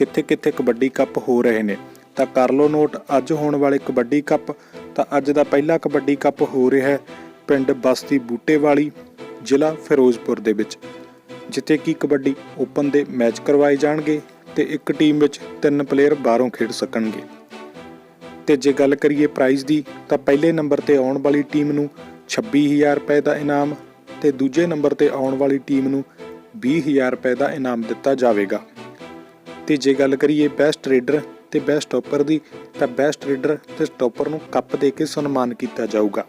ਕਿੱਥੇ-ਕਿੱਥੇ kabaddi cup ਹੋ ਰਹੇ ਨੇ। ਤਾਂ ਕਰ ਲਓ ਨੋਟ, ਅੱਜ ਹੋਣ ਵਾਲੇ ਕਬੱਡੀ ਕੱਪ। ਤਾਂ ਅੱਜ ਦਾ ਪਹਿਲਾ ਕਬੱਡੀ ਕੱਪ ਹੋ ਰਿਹਾ ਹੈ ਪਿੰਡ ਬਸਤੀ ਬੂਟੇਵਾਲੀ, ਜ਼ਿਲ੍ਹਾ ਫਿਰੋਜ਼ਪੁਰ ਦੇ ਵਿੱਚ। ਜਿੱਥੇ ਕਿ ਕਬੱਡੀ ਓਪਨ ਦੇ ਮੈਚ ਕਰਵਾਏ ਜਾਣਗੇ ਤੇ ਇੱਕ ਟੀਮ ਵਿੱਚ ਤਿੰਨ ਪਲੇਅਰ ਬਾਹਰੋਂ ਖੇਡ ਸਕਣਗੇ। ਤੇ ਜੇ ਗੱਲ ਕਰੀਏ ਪ੍ਰਾਈਜ਼ ਦੀ, ਤਾਂ ਪਹਿਲੇ ਨੰਬਰ ਤੇ ਆਉਣ ਵਾਲੀ ਟੀਮ ਨੂੰ 26000 ਰੁਪਏ ਦਾ ਇਨਾਮ ਤੇ ਦੂਜੇ ਨੰਬਰ ਤੇ ਆਉਣ ਵਾਲੀ ਟੀਮ ਨੂੰ 20000 ਰੁਪਏ ਦਾ ਇਨਾਮ ਦਿੱਤਾ ਜਾਵੇਗਾ। ਤੇ ਜੇ ਗੱਲ ਕਰੀਏ ਬੈਸਟ ਰੇਡਰ ਤੇ ਬੈਸਟ ਸਟਾਪਰ ਦੀ, ਤਾਂ ਬੈਸਟ ਰੇਡਰ ਤੇ ਸਟਾਪਰ ਨੂੰ ਕੱਪ ਦੇ ਕੇ ਸਨਮਾਨ ਕੀਤਾ ਜਾਊਗਾ।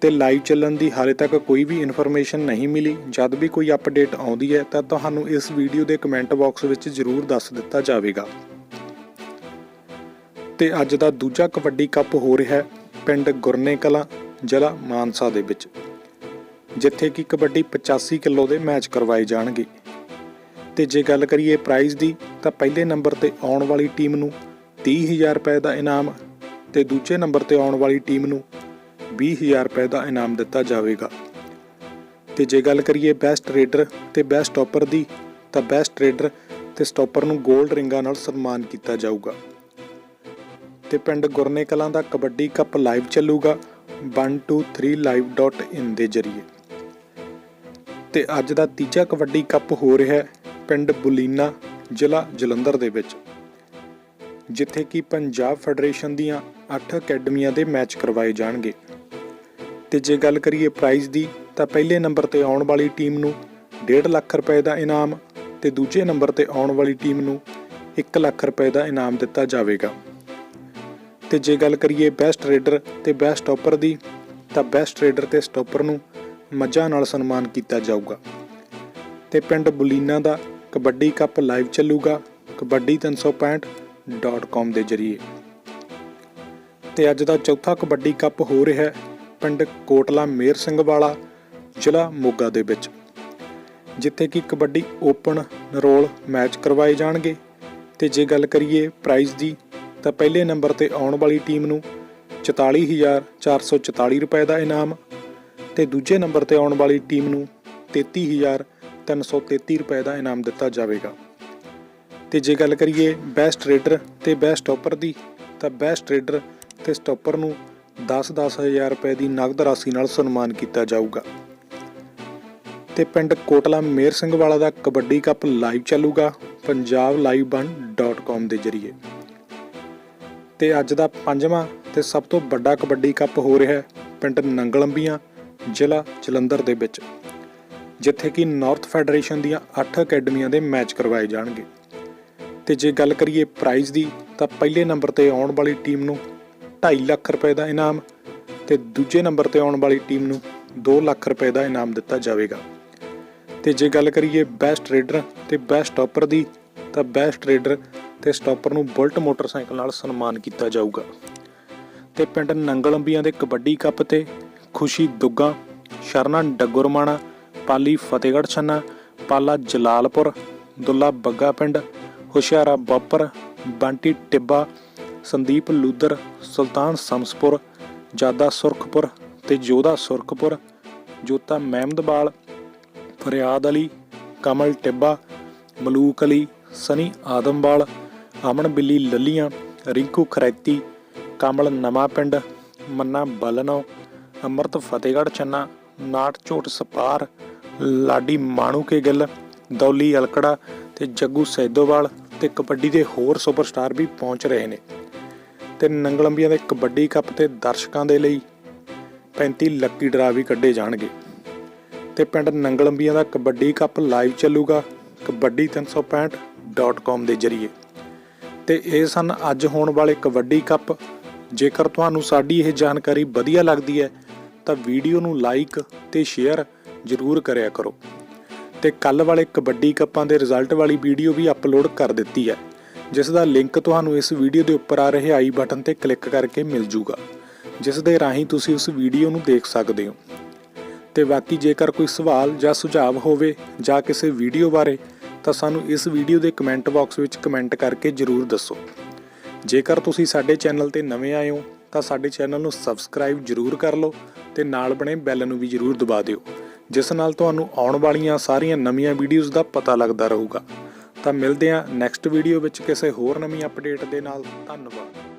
ਤੇ ਲਾਈਵ ਚੱਲਣ ਦੀ ਹਾਲੇ ਤੱਕ ਕੋਈ ਵੀ ਇਨਫੋਰਮੇਸ਼ਨ ਨਹੀਂ ਮਿਲੀ। ਜਦ ਵੀ ਕੋਈ ਅਪਡੇਟ ਆਉਂਦੀ ਹੈ, ਤਾਂ ਤੁਹਾਨੂੰ ਇਸ ਵੀਡੀਓ ਦੇ ਕਮੈਂਟ ਬਾਕਸ ਵਿੱਚ ਜ਼ਰੂਰ ਦੱਸ ਦਿੱਤਾ ਜਾਵੇਗਾ। ਤੇ ਅੱਜ ਦਾ ਦੂਜਾ ਕਬੱਡੀ ਕੱਪ ਹੋ ਰਿਹਾ ਹੈ ਪਿੰਡ ਗੁਰਨੇ ਕਲਾਂ, ਜ਼ਿਲ੍ਹਾ ਮਾਨਸਾ ਦੇ ਵਿੱਚ, ਜਿੱਥੇ ਕਿ ਕਬੱਡੀ 85 ਕਿਲੋ ਦੇ ਮੈਚ ਕਰਵਾਏ ਜਾਣਗੇ। ਤੇ ਜੇ ਗੱਲ ਕਰੀਏ ਪ੍ਰਾਈਜ਼ ਦੀ, ਤਾਂ ਪਹਿਲੇ ਨੰਬਰ ਤੇ ਆਉਣ ਵਾਲੀ ਟੀਮ ਨੂੰ 30000 ਰੁਪਏ ਦਾ ਇਨਾਮ ਤੇ ਦੂਜੇ ਨੰਬਰ ਤੇ ਆਉਣ ਵਾਲੀ ਟੀਮ ਨੂੰ 20000 ਰੁਪਏ ਦਾ ਇਨਾਮ ਦਿੱਤਾ ਜਾਵੇਗਾ। ਤੇ ਜੇ ਗੱਲ ਕਰੀਏ ਬੈਸਟ ਰੇਡਰ ਤੇ ਬੈਸਟ ਸਟਾਪਰ ਦੀ, ਤਾਂ ਬੈਸਟ ਰੇਡਰ ਤੇ ਸਟਾਪਰ ਨੂੰ 골ਡ ਰਿੰਗਾਂ ਨਾਲ ਸਨਮਾਨ ਕੀਤਾ ਜਾਊਗਾ। ਤੇ ਪਿੰਡ ਗੁਰਨੇ ਕਲਾਂ ਦਾ ਕਬੱਡੀ ਕੱਪ ਲਾਈਵ ਚੱਲੂਗਾ 123live.in ਦੇ ਜ਼ਰੀਏ। ਤੇ ਅੱਜ ਦਾ ਤੀਜਾ ਕਬੱਡੀ ਕੱਪ ਹੋ ਰਿਹਾ ਹੈ ਪਿੰਡ ਬੁਲੀਨਾ ਜ਼ਿਲ੍ਹਾ ਜਲੰਧਰ ਦੇ ਵਿੱਚ, ਜਿੱਥੇ ਕਿ ਪੰਜਾਬ ਫੈਡਰੇਸ਼ਨ ਦੀਆਂ 8 ਅਕੈਡਮੀਆਂ ਦੇ ਮੈਚ ਕਰਵਾਏ ਜਾਣਗੇ। ਤੇ ਜੇ ਗੱਲ ਕਰੀਏ ਪ੍ਰਾਈਜ਼ ਦੀ, ਤਾਂ ਪਹਿਲੇ ਨੰਬਰ ਤੇ ਆਉਣ ਵਾਲੀ ਟੀਮ ਨੂੰ 1.5 ਲੱਖ ਰੁਪਏ ਦਾ ਇਨਾਮ ਤੇ ਦੂਜੇ ਨੰਬਰ ਤੇ ਆਉਣ ਵਾਲੀ ਟੀਮ ਨੂੰ 1 ਲੱਖ ਰੁਪਏ ਦਾ ਇਨਾਮ ਦਿੱਤਾ ਜਾਵੇਗਾ। ਤੇ ਜੇ ਗੱਲ ਕਰੀਏ ਬੈਸਟ ਰੇਡਰ ਤੇ ਬੈਸਟ ਸਟਾਪਰ ਦੀ, ਤਾਂ ਬੈਸਟ ਰੇਡਰ ਤੇ ਸਟਾਪਰ ਨੂੰ ਮੱਝਾਂ ਨਾਲ ਸਨਮਾਨ ਕੀਤਾ ਜਾਊਗਾ। ਤੇ ਪਿੰਡ ਬੁਲੀਨਾ ਦਾ ਕਬੱਡੀ ਕੱਪ ਲਾਈਵ ਚੱਲੂਗਾ ਕਬੱਡੀ 365.com ਦੇ ਜ਼ਰੀਏ। ਤੇ ਅੱਜ ਦਾ ਚੌਥਾ ਕਬੱਡੀ ਕੱਪ ਹੋ ਰਿਹਾ ਹੈ ਪਿੰਡ ਕੋਟਲਾ ਮੇਰ ਸਿੰਘ ਵਾਲਾ, ਜ਼ਿਲ੍ਹਾ ਮੋਗਾ ਦੇ ਵਿੱਚ। ਜਿੱਥੇ ਕਿ ਕਬੱਡੀ ਓਪਨ ਰੋਲ ਮੈਚ ਕਰਵਾਏ ਜਾਣਗੇ। ਤੇ ਜੇ ਗੱਲ ਕਰੀਏ ਪ੍ਰਾਈਜ਼ ਦੀ, ਤਾਂ ਪਹਿਲੇ ਨੰਬਰ ਤੇ ਆਉਣ ਵਾਲੀ ਟੀਮ ਨੂੰ 44444 ਰੁਪਏ ਦਾ ਇਨਾਮ ਤੇ ਦੂਜੇ ਨੰਬਰ ਤੇ ਆਉਣ ਵਾਲੀ ਟੀਮ ਨੂੰ 33333 ਰੁਪਏ ਦਾ ਇਨਾਮ ਦਿੱਤਾ ਜਾਵੇਗਾ। ਤੇ ਜੇ ਗੱਲ ਕਰੀਏ ਬੈਸਟ ਰੇਡਰ ਤੇ ਬੈਸਟ ਸਟਾਪਰ ਦੀ, ਤਾਂ ਬੈਸਟ ਰੇਡਰ ਤੇ ਸਟਾਪਰ ਨੂੰ 10-10000 ਰੁਪਏ ਦੀ ਨਗਦ ਰਾਸ਼ੀ ਨਾਲ ਸਨਮਾਨ ਕੀਤਾ ਜਾਊਗਾ। ਤੇ ਪਿੰਡ ਕੋਟਲਾ ਮੇਰ ਸਿੰਘ ਵਾਲਾ ਦਾ ਕਬੱਡੀ ਕੱਪ ਲਾਈਵ ਚੱਲੂਗਾ punjablive1.com ਦੇ ਜ਼ਰੀਏ। ਤੇ ਅੱਜ ਦਾ ਪੰਜਵਾਂ ਤੇ ਸਭ ਤੋਂ ਵੱਡਾ ਕਬੱਡੀ ਕੱਪ ਹੋ ਰਿਹਾ ਹੈ ਪਿੰਡ ਨੰਗਲੰਬੀਆਂ ਜ਼ਿਲ੍ਹਾ ਜਲੰਧਰ ਦੇ ਵਿੱਚ। ਜਿੱਥੇ ਕਿ ਨਾਰਥ ਫੈਡਰੇਸ਼ਨ ਦੀਆਂ 8 ਅਕੈਡਮੀਆਂ ਦੇ ਮੈਚ ਕਰਵਾਏ ਜਾਣਗੇ। ਤੇ ਜੇ ਗੱਲ ਕਰੀਏ ਪ੍ਰਾਈਜ਼ ਦੀ, ਤਾਂ ਪਹਿਲੇ ਨੰਬਰ ਤੇ ਆਉਣ ਵਾਲੀ ਟੀਮ ਨੂੰ 2.5 ਲੱਖ ਰੁਪਏ ਦਾ ਇਨਾਮ ਤੇ ਦੂਜੇ ਨੰਬਰ ਤੇ ਆਉਣ ਵਾਲੀ ਟੀਮ ਨੂੰ 2 ਲੱਖ ਰੁਪਏ ਦਾ ਇਨਾਮ ਦਿੱਤਾ ਜਾਵੇਗਾ। ਤੇ ਜੇ ਗੱਲ ਕਰੀਏ ਬੈਸਟ ਰੇਡਰ ਤੇ ਬੈਸਟ ਸਟਾਪਰ ਦੀ, ਤਾਂ ਬੈਸਟ ਰੇਡਰ ਤੇ ਸਟਾਪਰ ਨੂੰ ਬੁਲਟ ਮੋਟਰਸਾਈਕਲ ਨਾਲ ਸਨਮਾਨ ਕੀਤਾ ਜਾਊਗਾ। ਤੇ ਪਿੰਡ ਨੰਗਲੰਬੀਆਂ ਦੇ ਕਬੱਡੀ ਕੱਪ ਤੇ ਖੁਸ਼ੀ ਦੁੱਗਾ, ਸ਼ਰਨਾ ਡੱਗੁਰਮਾਣਾ ਪਾਲੀ ਫਤਿਹਗੜ੍ਹ ਛੰਨਾ, ਪਾਲਾ ਜਲਾਲਪੁਰ, ਦੁੱਲਾ ਬੱਗਾ ਪਿੰਡ, ਹੁਸ਼ਿਆਰਾ ਬਾਪਰ, ਬੰਟੀ ਟਿੱਬਾ, ਸੰਦੀਪ ਲੂਦਰ ਸੁਲਤਾਨ ਸਮਸਪੁਰ, ਜਾਦਾ ਸੁਰਖਪੁਰ ਤੇ ਜੋਧਾ ਸੁਰਖਪੁਰ, ਜੋਤਾ ਮਹਿਮਦਵਾਲ ਫਰਿਆਦ ਅਲੀ, ਕਮਲ ਟਿੱਬਾ, ਮਲੂਕ ਅਲੀ, ਸਨੀ ਆਦਮਵਾਲ ਅਮਨ ਬਿੱਲੀ ਲੱਲੀਆਂ, ਰਿੰਕੂ ਖਰੈਤੀ, ਕਮਲ ਨਵਾਂ ਪਿੰਡ, ਮੰਨਾ ਬਲਨੋ, ਅਮਰਤ ਫਤਿਹਗੜ੍ਹ ਚੰਨਾ ਨਾਟ ਝੋਟ ਸਪਾਰ ਲਾਡੀ ਮਾਣੂ ਕੇ ਗਿੱਲ, ਦੌਲੀ ਅਲਕੜਾ ਤੇ ਜੱਗੂ ਸੈਦੋਵਾਲ ਤੇ ਕਬੱਡੀ ਦੇ ਹੋਰ ਸੁਪਰਸਟਾਰ ਵੀ ਪਹੁੰਚ ਰਹੇ ਨੇ। ਤੇ ਨੰਗਲੰਬੀਆਂ ਦੇ ਕਬੱਡੀ ਕੱਪ ਤੇ ਦਰਸ਼ਕਾਂ ਦੇ ਲਈ 35 ਲੱਕੀ ਡਰਾ ਵੀ ਕੱਢੇ ਜਾਣਗੇ। ਤੇ ਪਿੰਡ ਨੰਗਲੰਬੀਆਂ ਦਾ ਕਬੱਡੀ ਕੱਪ ਲਾਈਵ ਚੱਲੂਗਾ ਕਬੱਡੀ 365.com ਦੇ ਜ਼ਰੀਏ। ਤੇ ਇਹ ਸਨ ਅੱਜ ਹੋਣ ਵਾਲੇ ਕਬੱਡੀ ਕੱਪ। ਜੇਕਰ ਤੁਹਾਨੂੰ ਸਾਡੀ ਇਹ ਜਾਣਕਾਰੀ ਵਧੀਆ ਲੱਗਦੀ ਹੈ, ਤਾਂ ਵੀਡੀਓ ਨੂੰ ਲਾਈਕ ਤੇ ਸ਼ੇਅਰ ਜ਼ਰੂਰ ਕਰਿਆ ਕਰੋ। ਤੇ ਕੱਲ ਵਾਲੇ ਕਬੱਡੀ ਕੱਪਾਂ ਦੇ ਰਿਜ਼ਲਟ ਵਾਲੀ ਵੀਡੀਓ ਵੀ ਅਪਲੋਡ ਕਰ ਦਿੱਤੀ ਹੈ, ਜਿਸ ਦਾ ਲਿੰਕ ਤੁਹਾਨੂੰ ਇਸ ਵੀਡੀਓ ਦੇ ਉੱਪਰ ਆ ਰਹੇ ਆਈ ਬਟਨ ਤੇ ਕਲਿੱਕ ਕਰਕੇ ਮਿਲ ਜੂਗਾ, ਜਿਸ ਦੇ ਰਾਹੀਂ ਤੁਸੀਂ ਉਸ ਵੀਡੀਓ ਨੂੰ ਦੇਖ ਸਕਦੇ ਹੋ। ਤੇ ਬਾਕੀ ਜੇਕਰ ਕੋਈ ਸਵਾਲ ਜਾਂ ਸੁਝਾਅ ਹੋਵੇ ਜਾਂ ਕਿਸੇ ਵੀਡੀਓ ਬਾਰੇ, ਤਾਂ ਸਾਨੂੰ ਇਸ ਵੀਡੀਓ ਦੇ ਕਮੈਂਟ ਬਾਕਸ ਵਿੱਚ ਕਮੈਂਟ ਕਰਕੇ ਜਰੂਰ ਦੱਸੋ। ਜੇਕਰ ਤੁਸੀਂ ਸਾਡੇ ਚੈਨਲ ਤੇ ਨਵੇਂ ਆਏ ਹੋ, ਤਾਂ ਸਾਡੇ ਚੈਨਲ ਨੂੰ ਸਬਸਕ੍ਰਾਈਬ ਜਰੂਰ ਕਰ ਲਓ ਤੇ ਨਾਲ ਬਣੇ ਬੈਲ ਨੂੰ ਵੀ ਜਰੂਰ ਦਬਾ ਦਿਓ। ਜਿਸ ਨਾਲ ਤੁਹਾਨੂੰ ਆਉਣ ਵਾਲੀਆਂ ਸਾਰੀਆਂ ਨਵੀਆਂ ਵੀਡੀਓਜ਼ ਦਾ ਪਤਾ ਲੱਗਦਾ ਰਹੂਗਾ। ਤਾਂ ਮਿਲਦੇ ਹਾਂ ਨੈਕਸਟ ਵੀਡੀਓ ਵਿੱਚ ਕਿਸੇ ਹੋਰ ਨਵੀਂ ਅਪਡੇਟ ਦੇ ਨਾਲ। ਧੰਨਵਾਦ।